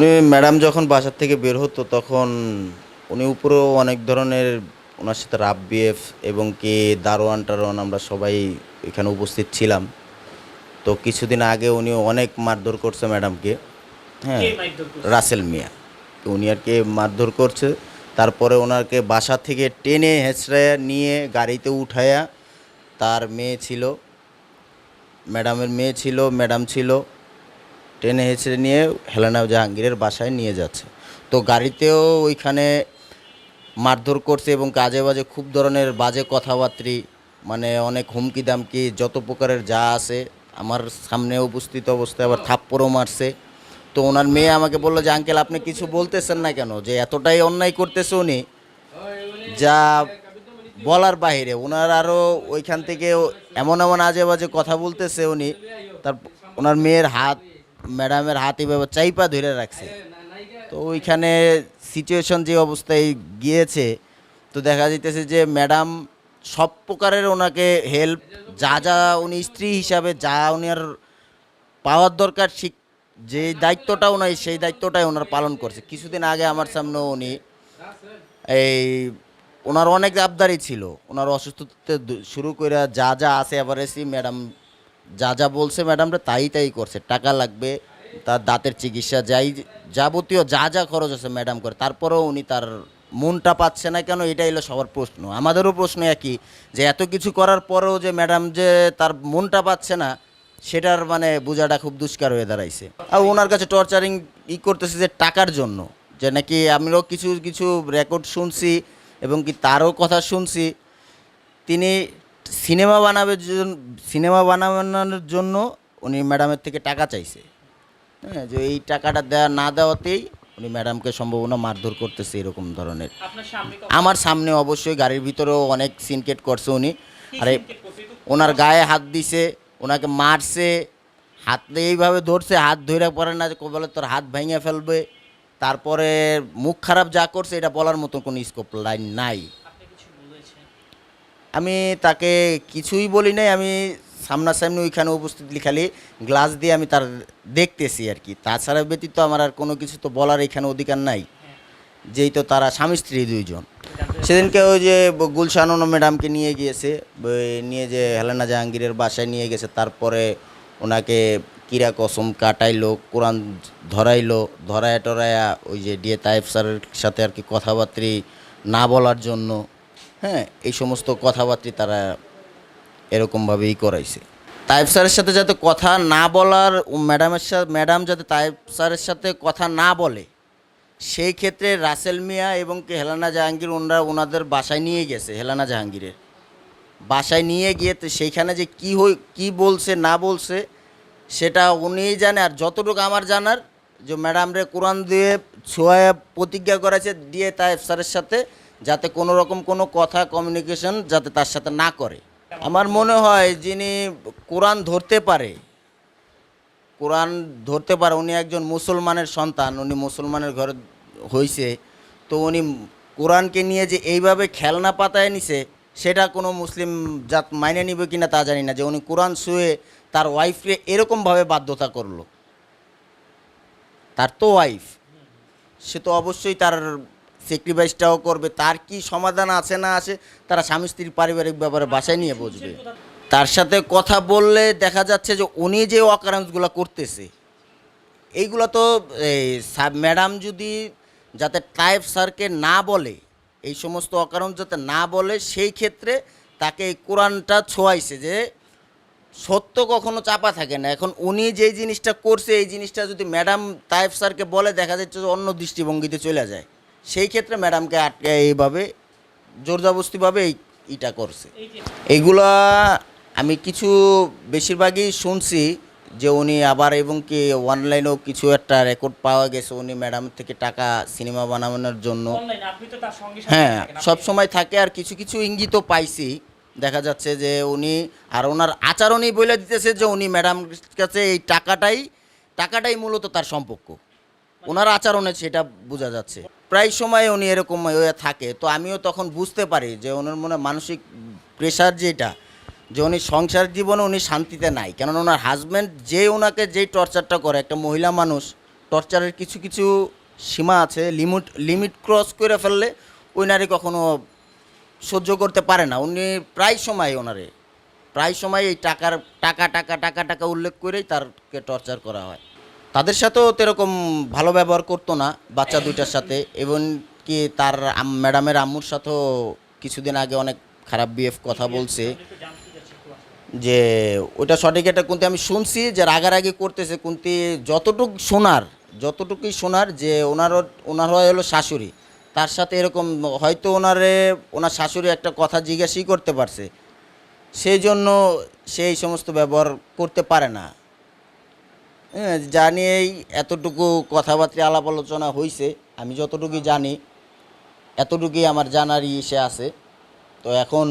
উনি ম্যাডাম যখন বাসার থেকে বের হতো তখন উনি উপরেও অনেক ধরনের ওনার সাথে রাব বিএফ এবং কি দারোয়ান টারোয়ান আমরা সবাই এখানে উপস্থিত ছিলাম। তো কিছুদিন আগে উনি অনেক মারধর করছে ম্যাডামকে। হ্যাঁ? রাসেল মিয়া। তো উনি আর কি মারধর করছে। তারপরে ওনাকে বাসা থেকে টেনে হেঁচড়াইয়া নিয়ে গাড়িতে উঠায়া তার মেয়ে ছিল। ম্যাডামের মেয়ে ছিল ম্যাডাম ছিল। টেনে হেঁচড়ে নিয়ে হেলানা জাহাঙ্গীরের বাসায় নিয়ে যাচ্ছে। তো গাড়িতেও ওইখানে মারধর করছে এবং কাজে বাজে খুব ধরনের বাজে কথাবার্তি মানে অনেক হুমকি দামকি যত প্রকারের যা আছে, আমার সামনে উপস্থিত অবস্থায় আবার থাপ্পড়ও মারছে। তো ওনার মেয়ে আমাকে বলল যে, আঙ্কেল, আপনি কিছু বলতেছেন না কেন? যে এতটাই অন্যায় করতেছে উনি, যা বলার বাইরে ওনার আরও ওইখান থেকে এমন এমন আজে বাজে কথা বলতেছে উনি, তার ওনার মেয়ের হাত ম্যাডামের হাত এভাবে চাইপা ধরে রাখছে। তো ওইখানে সিচুয়েশন যে অবস্থায় গিয়েছে, তো দেখা যাইতেছে যে ম্যাডাম সব প্রকারের ওনাকে হেল্প যা যা উনি স্ত্রী হিসাবে, যা উনার পাওয়ার দরকার, ঠিক যে দায়িত্বটা ওনার, সেই দায়িত্বটাই ওনার পালন করছে। কিছুদিন আগে আমার সামনে উনি এই ওনার অনেক আবদারি ছিল। ওনার অসুস্থতা শুরু করে যা যা আছে এভারেজই ম্যাডাম যা যা বলছে ম্যাডামরা তাই তাই করছে। টাকা লাগবে, তার দাঁতের চিকিৎসা, যাই যাবতীয় যা যা খরচ আছে ম্যাডাম করে, তারপরেও উনি তার মনটা পাচ্ছে না কেন, এটাই হলো সবার প্রশ্ন। আমাদেরও প্রশ্ন একই, যে এত কিছু করার পরেও যে ম্যাডাম যে তার মনটা পাচ্ছে না, সেটার মানে বোঝাটা খুব দুষ্কার হয়ে দাঁড়াইছে। আর ওনার কাছে টর্চারিং ই করতেছে যে টাকার জন্য, যে নাকি আমিও কিছু কিছু রেকর্ড শুনছি এবং কি তারও কথা শুনছি। তিনি সিনেমা বানাবে সিনেমা বানানোর জন্য উনি ম্যাডামের থেকে টাকা চাইছে। হ্যাঁ যে এই টাকাটা দেওয়া না দেওয়াতেই উনি ম্যাডামকে সম্ভাবনা মারধর করতেছে এরকম ধরনের। আমার সামনে অবশ্যই গাড়ির ভিতরেও অনেক সিনকেট করছে উনি। আরে ওনার গায়ে হাত দিছে ওনাকে মারছে হাত দিয়ে এইভাবে ধরছে হাত ধরে পরে না যে বলে তোর হাত ভেঙে ফেলবে। তারপরে মুখ খারাপ যা করছে এটা বলার মতো কোনো স্কোপ লাইন নাই। আমি তাকে কিছুই বলি নাই, আমি সামনাসামনি ওইখানে উপস্থিত খালি গ্লাস দিয়ে আমি তার দেখতেছি আর কি। তাছাড়া ব্যতীত আমার আর কোনো কিছু তো বলার এখানে অধিকার নাই, যেই তো তারা স্বামী স্ত্রী দুইজন। সেদিনকে ওই যে গুলশানন ম্যাডামকে নিয়ে গিয়েছে নিয়ে যে হেলেনা জাহাঙ্গীরের বাসায় নিয়ে গেছে, তারপরে ওনাকে কিরা কসম কাটাইলো, কোরআন ধরাইলো ধরায় টরায়া ওই যে ডিএ তাইফ স্যারের সাথে আর কি কথাবার্তি না বলার জন্য হ্যাঁ এই সমস্ত কথাবার্তি তারা এরকমভাবেই করাইছে। তাইব স্যারের সাথে যাতে কথা না বলার ম্যাডামের সাথে ম্যাডাম যাতে তাইব স্যারের সাথে কথা না বলে, সেই ক্ষেত্রে রাসেল মিয়া এবং হেলানা জাহাঙ্গীর ওনারা ওনাদের বাসায় নিয়ে গেছে, হেলানা জাহাঙ্গীরের। বাসায় নিয়ে গিয়ে তো সেইখানে যে কি হই, কি বলছে, না বলছে, সেটা উনিই জানে। আর যতটুকু আমার জানার, যে ম্যাডাম রে কোরআন দিয়ে ছোঁয়া প্রতিজ্ঞা করেছে, দিয়ে তাইব স্যারের সাথে যাতে কোনো রকম কোনো কথা কমিউনিকেশন যাতে তার সাথে না করে। আমার মনে হয় যিনি কোরআন ধরতে পারে, কোরআন ধরতে পারে, উনি একজন মুসলমানের সন্তান, উনি মুসলমানের ঘরে হইছে, তো উনি কোরআনকে নিয়ে যে এইভাবে খেলনা পাতায় নিছে, সেটা কোনো মুসলিম জাত মাইনে নিবে কিনা তা জানি না, যে উনি কোরআন শুয়ে তার ওয়াইফকে এরকমভাবে বাধ্যতা করল। তার তো ওয়াইফ সে তো অবশ্যই তার স্যাক্রিফাইসটাও করবে, তার কি সমাধান আছে না আছে, তারা স্বামী স্ত্রীর পারিবারিক ব্যাপারে বাসায় নিয়ে বুঝবে তার সাথে কথা বললে দেখা যাচ্ছে যে উনি যে অকারেন্সগুলো করতেছে, এইগুলো তো এই ম্যাডাম যদি যাতে টাইপ স্যারকে না বলে, এই সমস্ত অকারণ যাতে না বলে, সেই ক্ষেত্রে তাকে এই কোরআনটা ছোঁয়াইছে যে সত্য কখনো চাপা থাকে না। এখন উনি যেই জিনিসটা করছে, এই জিনিসটা যদি ম্যাডাম তাইফ স্যারকে বলে, দেখা যাচ্ছে অন্য দৃষ্টিভঙ্গিতে চলে যায়। সেই ক্ষেত্রে ম্যাডামকে আটকে এইভাবে জোরজাবস্তিভাবে এই ইটা করছে। এই এইগুলা আমি কিছু বেশিরভাগই শুনছি যে উনি আবার এবং কি অনলাইনেও কিছু একটা রেকর্ড পাওয়া গেছে উনি ম্যাডাম থেকে টাকা সিনেমা বানানোর জন্য। হ্যাঁ সব সময় থাকে আর কিছু কিছু ইঙ্গিতও পাইছি। দেখা যাচ্ছে যে উনি আর ওনার আচরণই বলে দিতেছে যে উনি ম্যাডাম কাছে এই টাকাটাই টাকাটাই মূলত তার সম্পর্ক। ওনার আচরণে সেটা বোঝা যাচ্ছে। প্রায় সময় উনি এরকম হয়ে থাকে, তো আমিও তখন বুঝতে পারি যে ওনার মনে মানসিক প্রেশার যেটা, যে উনি সংসার জীবনে উনি শান্তিতে নাই। কেননা ওনার হাজব্যান্ড যে ওনাকে যেই টর্চারটা করে, একটা মহিলা মানুষ টর্চারের কিছু কিছু সীমা আছে লিমিট লিমিট ক্রস করে ফেললে ওই নারী কখনো সহ্য করতে পারে না। উনি প্রায় সময় ওনারে, প্রায় সময় এই টাকার, টাকা টাকা টাকা টাকা উল্লেখ করেই তারকে টর্চার করা হয়। তাদের সাথেও তো এরকম ভালো ব্যবহার করতো না, বাচ্চা দুইটার সাথে এবং কি তার ম্যাডামের আম্মুর সাথেও কিছুদিন আগে অনেক খারাপ বিএফ কথা বলছে একটু একটু। যে ওটা সঠিক, এটা কুন্তি, আমি শুনছি যে রাগারাগি করতেছে কুন্তি, যতটুক শোনার, যতটুকুই শোনার যে ওনার ওনার হয় হলো শাশুড়ি, তার সাথে এরকম হয়তো ওনারে, ওনার শাশুড়ি একটা কথা জিজ্ঞাসাই করতে পারছে সেই জন্য সেই সমস্ত ব্যবহার করতে পারে না হ্যাঁ জানি এই এতটুকু কথাবার্তা আলাপ আলোচনা হয়েছে আমি যতটুকুই জানি, এতটুকুই আমার জানার ইসে আছে। তো এখন